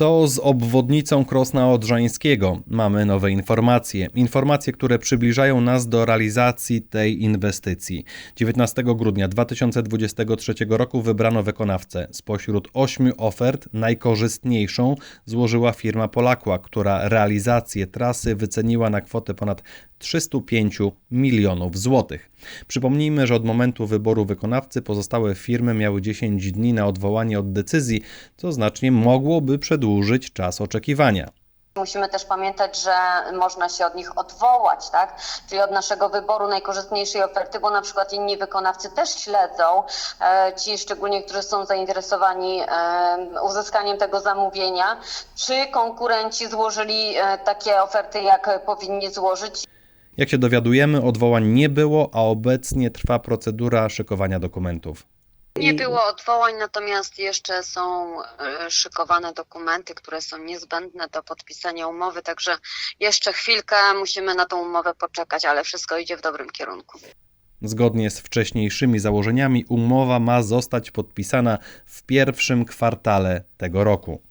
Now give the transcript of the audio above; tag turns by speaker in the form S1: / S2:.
S1: Co z obwodnicą Krosna Odrzańskiego? Mamy nowe informacje. Informacje, które przybliżają nas do realizacji tej inwestycji. 19 grudnia 2023 roku wybrano wykonawcę. Spośród ośmiu ofert najkorzystniejszą złożyła firma Polakła, która realizację trasy wyceniła na kwotę ponad 305 milionów złotych. Przypomnijmy, że od momentu wyboru wykonawcy pozostałe firmy miały 10 dni na odwołanie od decyzji, co znacznie mogłoby przedłużyć czas oczekiwania.
S2: Musimy też pamiętać, że można się od nich odwołać, tak? Czyli od naszego wyboru najkorzystniejszej oferty, bo na przykład inni wykonawcy też śledzą, e, ci szczególnie, którzy są zainteresowani e, uzyskaniem tego zamówienia, czy konkurenci złożyli e, takie oferty, jak powinni złożyć.
S1: Jak się dowiadujemy, odwołań nie było, a obecnie trwa procedura szykowania dokumentów.
S2: Nie było odwołań, natomiast jeszcze są e, szykowane dokumenty, które są niezbędne do podpisania umowy, także jeszcze chwilkę musimy na tą umowę poczekać, ale wszystko idzie w dobrym kierunku.
S1: Zgodnie z wcześniejszymi założeniami, umowa ma zostać podpisana w pierwszym kwartale tego roku.